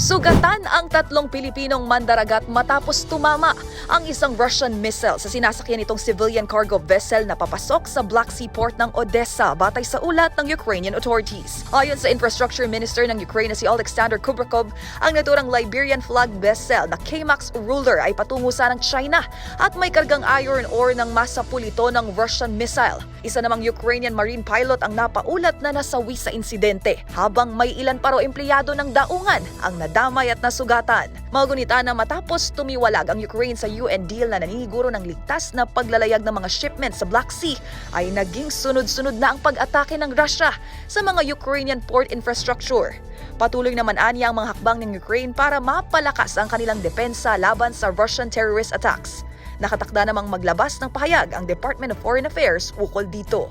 Sugatan ang tatlong Pilipinong mandaragat matapos tumama ang isang Russian missile sa sinasakyan nitong civilian cargo vessel na papasok sa Black Sea port ng Odessa batay sa ulat ng Ukrainian authorities. Ayon sa Infrastructure Minister ng Ukraine na si Alexander Kubrakov, ang naturang Liberian flag vessel na K-Max Ruler ay patungo sa ng China at may kargang iron ore ng masa pulito ng Russian missile. Isa namang Ukrainian marine pilot ang napaulat na nasawi sa insidente habang may ilan pa raw empleyado ng daungan ang nadamay at nasugatan. Magunita na matapos tumiwalag ang Ukraine sa UN deal na naniniguro ng ligtas na paglalayag ng mga shipment sa Black Sea ay naging sunod-sunod na ang pag-atake ng Russia sa mga Ukrainian port infrastructure. Patuloy naman aniya ang mga hakbang ng Ukraine para mapalakas ang kanilang depensa laban sa Russian terrorist attacks. Nakatakda namang maglabas ng pahayag ang Department of Foreign Affairs ukol dito.